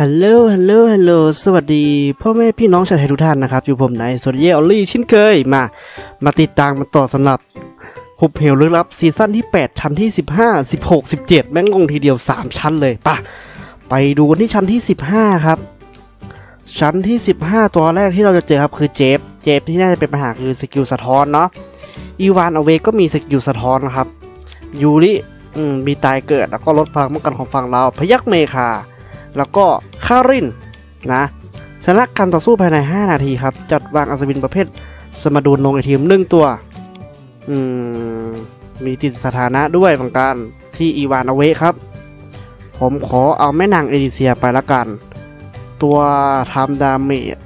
ฮัลโหล ฮัลโหล ฮัลโหล สวัสดี พ่อแม่พี่น้องชาวไทยทุกท่านนะครับ อยู่ผมในโซเยออลลี่ชินเคย มา มาติดตามมาต่อสำหรับหุบเหวลึกลับซีซั่นที่ 8 ชั้นที่ 15 16 17 แม่งงงทีเดียว 3 ชั้นเลยป่ะ ไปดูที่ชั้นที่ 15 ครับ ชั้นที่ 15 ตัวแรกที่เราจะเจอครับคือเจฟ เจฟที่น่าจะเป็นปัญหาคือสกิลสะท้อนเนาะ อีวานอเวก็มีสกิลสะท้อนนะครับ ยูริมีตายเกิดแล้วก็ลดพลังป้องกันของฝั่งเรา พยักเมคา แล้วก็คารินนะชนะการต่อสู้ภายใน 5 นาทีครับ จัดวางอัศวินประเภทสมดุลลงในทีมหนึ่งตัว อืม มีติดสถานะด้วยเหมือนกันที่อีวานอเวครับ ผมขอเอาแม่นางเอดิเซียไปละกัน ตัวทำดาเมจ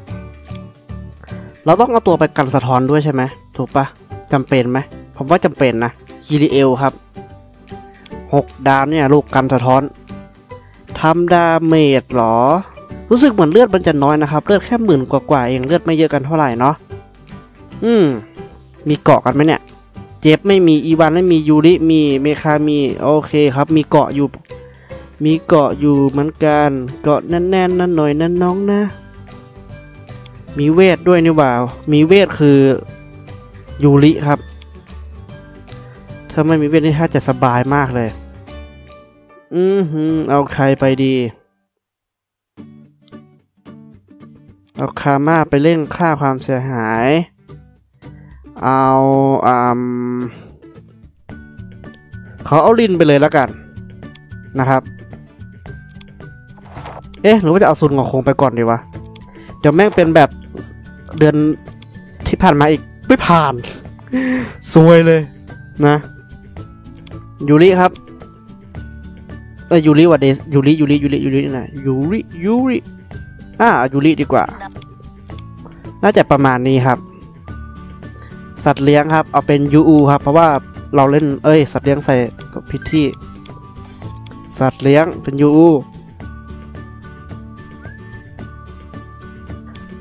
เราต้องเอาตัวไปกันสะท้อนด้วยใช่ไหมถูกปะจำเป็นไหมผมว่าจำเป็นนะคีริเอลครับ6ดาวเนี่ยลูกกันสะท้อนทำดาเมจหรอ รู้สึกเหมือนเลือดมันจะน้อยนะครับ เลือดแค่หมื่นกว่าๆเองเลือดไม่เยอะกันเท่าไหร่เนาะอืม มีเกาะกันไหมเนี่ย เจฟไม่มีอีวานไม่มียูริมีเมคามี โอเคครับ มีเกาะอยู่ มีเกาะอยู่เหมือนกัน เกาะแน่นๆนั่นหน่อยนั่นน้องนะ มีเวทด้วยนี่หว่าว มีเวทคือยูริครับถ้าไม่มีเวทนี่ถ้าจะสบายมากเลย อืมฮึเอาใครไปดี เอาคาม่าไปเล่นค่าความเสียหาย เอาอ่าเขาเอาลินไปเลยแล้วกันนะครับ เอ๊ะหรือว่าจะเอาซุนงอคงไปก่อนดีวะ เดี๋ยวแม่งเป็นแบบเดือนที่ผ่านมาอีกไม่ผ่านซวยเลยนะยูริครับเอ้ยยูริวัดเดยูริยูริยูริยูรินะยูริยูริอ่ายูริดีกว่า น่าจะประมาณนี้ครับ สัตว์เลี้ยงครับ เอาเป็นยูอูครับ เพราะว่าเราเล่นเอ้ย สัตว์เลี้ยงใส่ผิดที่ สัตว์เลี้ยงเป็นยูอู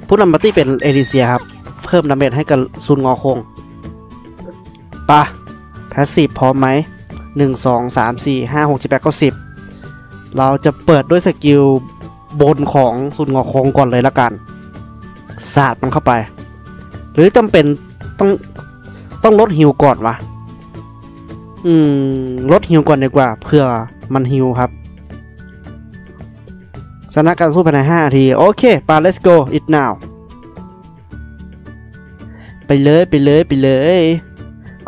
ผู้นำบัตตี้เป็นเอลิเซียครับ เพิ่มดาเมจให้กับซุนงอคงปะแพสซีฟพร้อมไหมหนึ่งสองสามสี่ห้าหกเจ็ดแปดเก้าสิบเราจะเปิดด้วยสกิลบนของสุนงอคงก่อนเลยละกันสาดมันเข้าไป หรือจำเป็นต้องต้องลดฮิวก่อนวะ อืม ลดฮิวก่อนดีกว่าเพื่อมันฮิวครับ ชนะการสู้ภายใน5นาที โอเคปา let's go it now ไปเลยไปเลยไปเลย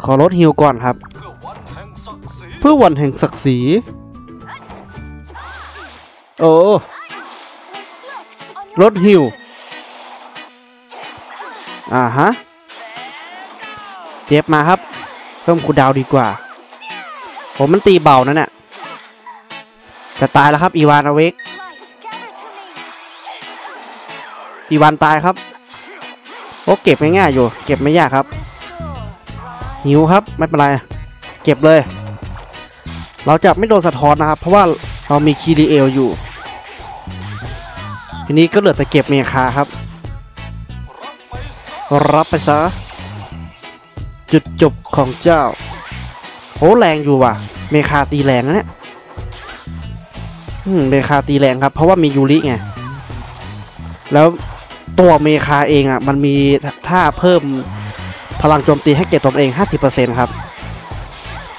ขอลดฮิวก่อนครับ เพื่อวันแห่งศักดิ์ศรี โอ้รถฮิวอ่าฮะ เจ็บมาครับ เพิ่มคูดาวดีกว่า ผมมันตีเบานั่นน่ะจะตายแล้วครับอีวานอเวก อีวานตายครับ โอ้เก็บง่ายๆอยู่ เก็บไม่ยากครับ หิวครับไม่เป็นไร เก็บเลย เราจะไม่โดนสะท้อนนะครับ เพราะว่าเรามีคีรีเอลอยู่ ทีนี้ก็เหลือแต่เก็บเมคาครับ รับไปซะ จุดจบของเจ้าโหแรงอยู่ว่ะ เมคาตีแรงนะเนี่ยเมคาตีแรงครับ เพราะว่ามียูริไง แล้ว ตัวเมคาเองอะมันมีท่าเพิ่มพลังโจมตีให้เก็บตัวเอง 50%ครับ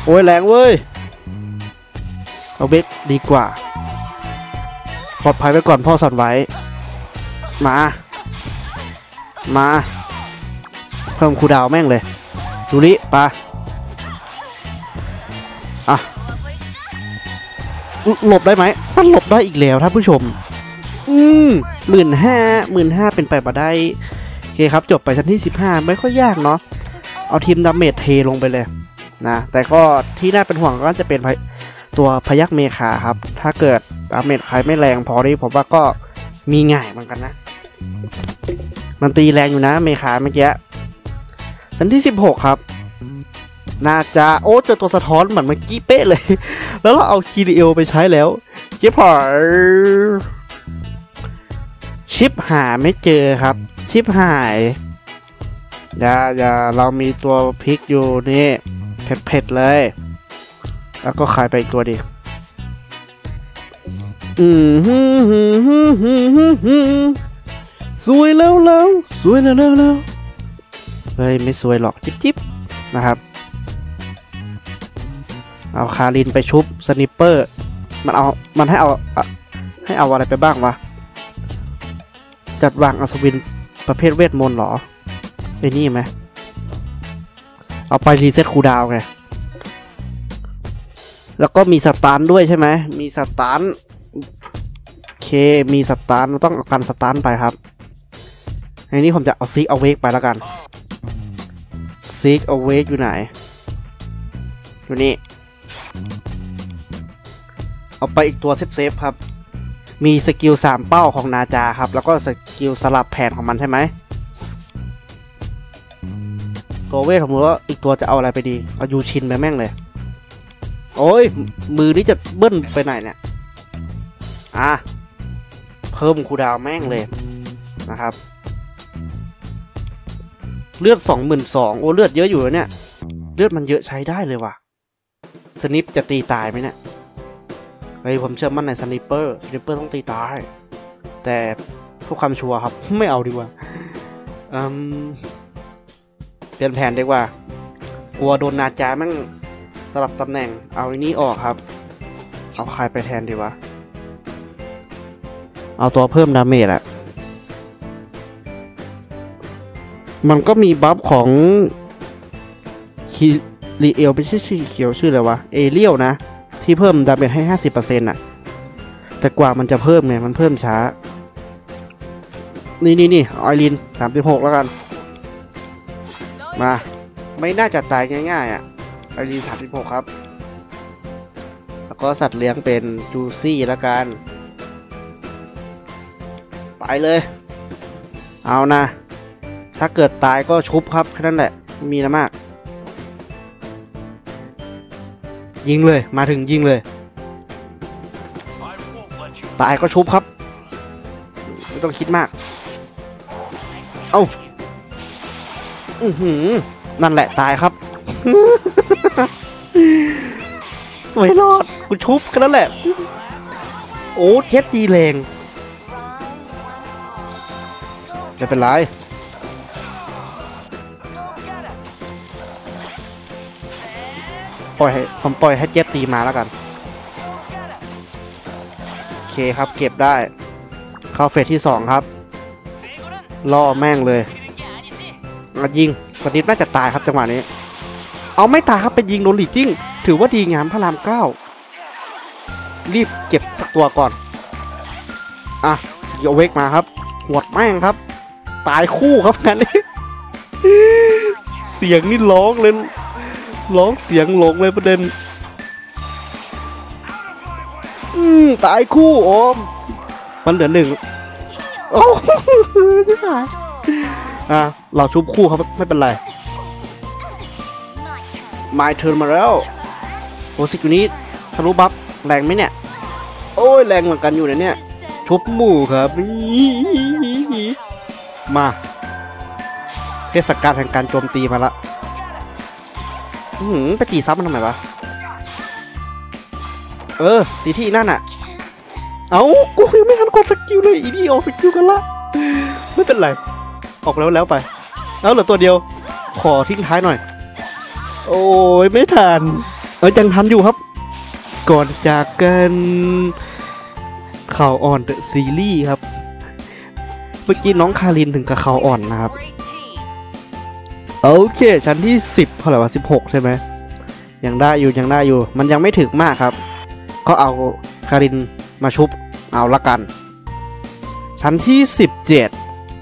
โอ้ยแรงเว้ย เอาเบกดีกว่า ปลอดภัยไว้ก่อนพ่อสอนไว้ มา มา เพิ่มคูดาวแม่งเลยดูริปะอะ หลบได้ไหมมันหลบได้อีกแล้วท่านผู้ชม อืม หมื่นห้าหมื่นห้าเป็นไปมาได้โอเคครับจบไปชั้นที่ 15 ไม่ค่อยยากเนาะเอาทีมดาเมจเทลงไปเลยนะแต่ก็ที่น่าเป็นห่วงก็จะเป็นตัวพยักเมคาครับ ถ้าเกิดดาเมจใครไม่แรงพอที่ผมว่าก็มีง่ายเหมือนกันนะ มันตีแรงอยู่นะเมคาเมื่อกี้ชั้นที่ 16 ครับน่าจะโอ้เจอตัวสะท้อนเหมือนเมื่อกี้เป๊ะเลย แล้วเราเอาคีรีเอลไปใช้แล้วชิปหาย ชิปหาไม่เจอครับ ชิปหายอย่าอย่าเรามีตัวพริกอยู่นี่เผ็ดๆเลย แล้วก็ขายไปอีกตัวดิอืมฮึฮึฮึฮึฮึฮึสวยแล้วแล้วสวยแล้วแล้วแล้วเฮ้ยไม่สวยหรอกจิ๊บจิ๊บนะครับ เอาคารินไปชุบสนิปเปอร์ มันเอา มันให้เอา ให้เอาอะไรไปบ้างวะ จัดวางอัศวินประเภทเวทมนต์เหรอไอ้นี่ไหมเอาไปรีเซ็ตคูดาวไง แล้วก็มีสตาร์ด้วยใช่ไหม มีสตาร์เค มีสตาร์ต้องเอากันสตาร์ไปครับ ในนี้ผมจะเอาซิกเอาเวกไปแล้วกันซิกเอาเวกอยู่ไหน อยู่นี่ เอาไปอีกตัวเซฟเซฟครับ มีสกิลสามเป้าของนาจาครับ แล้วก็ส กิลสลับแผนของมันใช่ไหมตัวเวทผมรู้ว่าอีกตัวจะเอาอะไรไปดี เอายูชินไปแม่งเลย โอ้ย มือนี้จะเบิ้ลไปไหนเนี่ย อะ เพิ่มคูดาวแม่งเลยนะครับ เลือดสองหมื่นสองโอ้เลือดเยอะอยู่นะเนี่ย เลือดมันเยอะใช้ได้เลยว่ะ สนิปจะตีตายไหมเนี่ยเฮ้ยผมเชื่อมั่นในสนิปเปอร์ สนิปเปอร์ต้องตีตาย แต่ พื่อความชัวร์ครับ ไม่เอาดีกว่าเปลี่ยนแผนดีกว่า กลัวโดนนาจาแม่งสลับตำแหน่ง เอาอันนี้ออกครับ เอาใครไปแทนดีวะ เอาตัวเพิ่มดาเมจอะมันก็มีบัฟของคีรีเอลไม่ใช่ชื่อเขียวชื่ออะไรวะ เอเรียลนะ ที่เพิ่มดาเมจให้ห้าสิบเปอร์เซ็นต์อะแต่กว่ามันจะเพิ่มไงมันเพิ่มช้า นี่นี่นี่ออยลินสามสิบหกแล้วกัน มา ไม่น่าจะตายง่ายๆอะไอรีสามสิบหกครับ แล้วก็สัตว์เลี้ยงเป็นจูซี่แล้วกัน ไปเลย เอานะ ถ้าเกิดตายก็ชุบครับแค่นั้นแหละม่มีนะมาก ยิงเลยมาถึงยิงเลย ตายก็ชุบครับ ไม่ต้องคิดมาก เอ้าอือหือนั่นแหละตายครับ ไม่รอดกูชุบกันนั่นแหละ โอ้เท็ดดีแรงไม่เป็นไรปล่อยให้ผมปล่อยให้เจ็บตีมาแล้วกัน โอเคครับเก็บได้ เข้าเฟสที่สองครับ ล่อแม่งเลยมายิงสติปน่าจะตายครับจังหวะนี้ เอาไม่ตายครับเป็นยิงโดนหลีจิ้ง ถือว่าดีงามพระรามเก้ารีบเก็บสักตัวก่อน อะสกิลเวกมาครับ หวดแม่งครับ ตายคู่ครับงานนี้ เสียงนี่ร้องเลย ร้องเสียงหลงเลยประเด็น อืมตายคู่โอม มันเหลือหนึ่ง โอ้ชิบหายอะเราชุบคู่ครับไม่เป็นไร My turn มาแล้วโอ้สกิลนี้ทะลุบัฟแรงไหมเนี่ย โอ้ยแรงเหมือนกันอยู่นะเนี่ย ชุบหมู่ครับ มาเทศกาลแห่งการโจมตีมาละหือไปตีซับมันทำไมวะ เออตีที่นั่นน่ะ เอากูยังไม่ทันกดสกิลเลยอีนี่ออกสกิลกันละไม่เป็นไร ออกแล้วแล้วไปแล้วเหลือตัวเดียว ขอทิ้งท้ายหน่อย โอ้ยไม่ทันเออยังทันอยู่ครับ ก่อนจากกันข่าวอ่อนเดอะซีรีส์ครับ เมื่อกี้น้องคารินถึงกับข่าวอ่อนนะครับโอเคชั้นที่ 10เท่าไหร่วะ16 ใช่ไหมยังได้อยู่ยังได้อยู่ มันยังไม่ถึงมากครับ ก็เอาคารินมาชุบ เอาละกัน ชั้นที่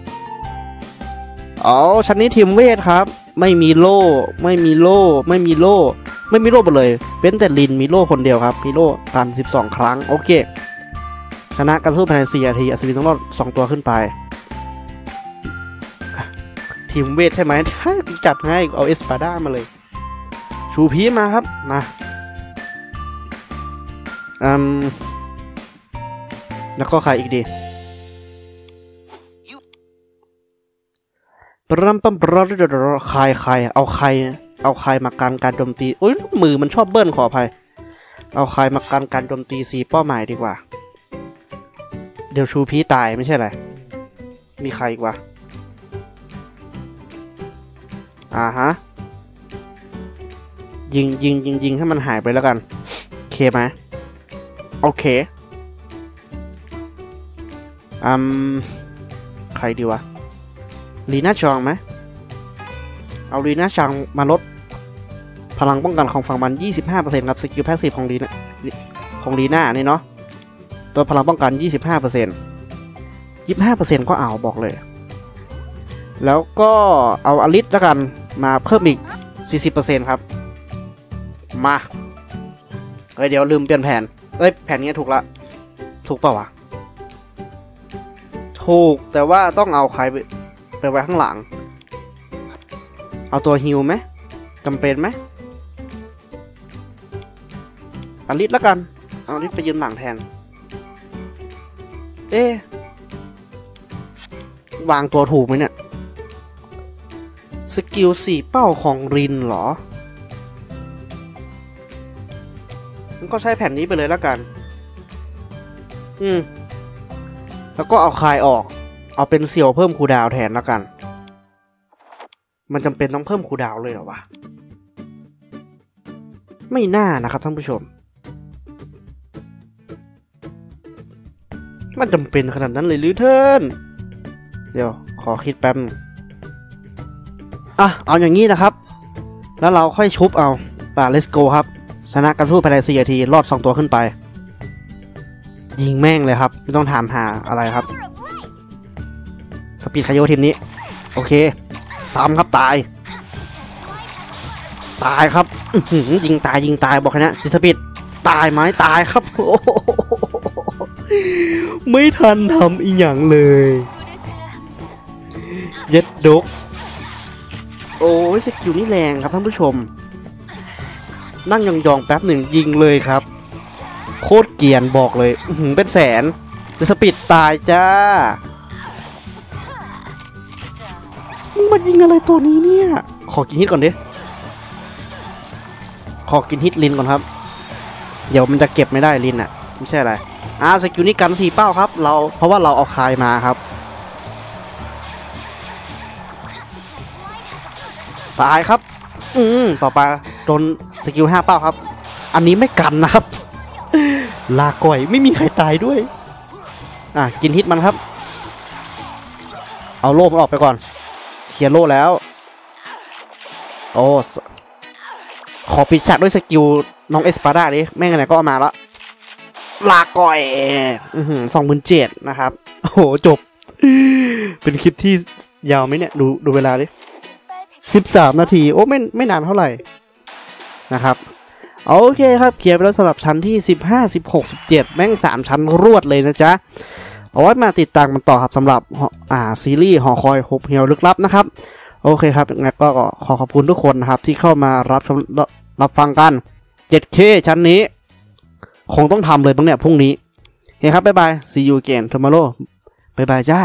17อ๋อชั้นนี้ทีมเวทครับ ไม่มีโล่ ไม่มีโล่ ไม่มีโล่ ไม่มีโล่หมดเลยเป็นแต่ลินมีโล่คนเดียวครับ มีโล่ตัน 12 ครั้ง โอเค ชนะกันสู้ภายใน4นาทีอัศวินต้องรอด2ตัวขึ้นไป ทีมเวทใช่ไหมถ้าจัดให้เอาเอสปาด้ามาเลย ชูพีมาครับ มาอืม แล้วก็ใครอีกดีปรัมปัมปรัมใครใครเอาใคร เอาใครมาการการโจมตีอุ้ยมือมันชอบเบิ้ลขออภัย เอาใครมาการการโจมตีสีเป้าหมายดีกว่า เดี๋ยวชูพีตายไม่ใช่เหรมีใครอีกวะอ่าฮะ ยิงยิงยิงยิงให้มันหายไปแล้วกันโอเคไหมโอเค อืมใครดีวะลีน่าจองไหมเอาลีน่าจองมาลดพลังป้องกันของฝั่งมัน 25%ครับสกิลแพสซีฟของลีน่าของลีน่านี่เนาะตัวพลังป้องกัน 25% 25%ก็เอาบอกเลย แล้วก็เอาอลิสแล้วกันมาเพิ่มอีก 40%ครับ มาเอ้ยเดี๋ยวลืมเปลี่ยนแผนเอ้ยแผนนี้ถูกละ ถูกเปล่าวะ ถูกแต่ว่าต้องเอาใครไปไปไว้ข้างหลัง เอาตัวฮิวไหมจำเป็นไหมอลิสแล้วกัน เอาอลิสไปยืนหลังแทน เอ๊วางตัวถูกไหมเนี่ย สกิลสี่เป้าของรินเหรอ มันก็ใช้แผ่นนี้ไปเลยแล้วกัน อืม แล้วก็เอาคายออก เอาเป็นเซียวเพิ่มคูดาวแทนแล้วกัน มันจำเป็นต้องเพิ่มคูดาวเลยเหรอวะ ไม่น่านะครับท่านผู้ชม มันจำเป็นขนาดนั้นเลยหรือเทินเดี๋ยวขอคิดแป๊บอะ เอาอย่างนี้นะครับ แล้วเราค่อยชุบเอาป่า let's go ครับ ชนะกันสู้ภายใน4นาที รอด 2 ตัวขึ้นไป ยิงแม่งเลยครับ ไม่ต้องถามหาอะไรครับ สปีดคาโยทีมนี้ โอเคซ้ำครับตาย ตายครับยิงตายยิงตายบอกแค่นี้ดิสปีดตายไหมตายครับโอ้ไม่ทันทำอีหยังเลย เย็ดดก โอ้ยสกิลนี่แรงครับท่านผู้ชม นั่งยองๆแป๊บหนึ่งยิงเลยครับ คตรเกียนบอกเลยเป็นแสนแต่สปีดตายจ้ามึงมายิงอะไรตัวนี้เนี่ย ขอกินฮิตก่อนดิ ขอกินฮิตลินก่อนครับ เดี๋ยวมันจะเก็บไม่ได้ลินอะไม่ใช่อะไร อ่าสกิลนี้กันสี่เป้าครับ เรา เพราะว่าเราเอาคายมาครับ ตายครับ อืมต่อไปโดนสกิลห้าเป้าครับ อันนี้ไม่กันนะครับ ลาก่อยไม่มีใครตายด้วย อะ กินฮิตมันครับ เอาโล่มันออกไปก่อนเคลียร์โล่แล้ว โอ้ ขอปิดฉากด้วยสกิลน้องเอสปาด้าดิแม่งไหนก็เอามาละลาก่อยสองหมื่นเจ็ดนะครับ โอ้โห จบ เป็นคลิปที่ยาวไหมเนี่ย ดูดูเวลาดิสิบสามนาที โอ้ ไม่ไม่นานเท่าไหร่นะครับ โอเคครับเคลียร์ไปแล้วสำหรับชั้นที่สิบห้าสิบหกสิบเจ็ดแม่งสามชั้นรวดเลยนะจ๊ะเอาไว้มาติดตามกันต่อครับสำหรับอ่าซีรีส์หอคอยหกเหี่ยวลึกลับนะครับ โอเคครับงั้นก็ขอขอบคุณทุกคนนะครับ ที่เข้ามารับชมรับฟังกัน 7K ชั้นนี้ คงต้องทำเลยบ้างเนี่ยพรุ่งนี้โอเคครับบ๊ายบาย see you again tomorrow บ๊ายบายจ้า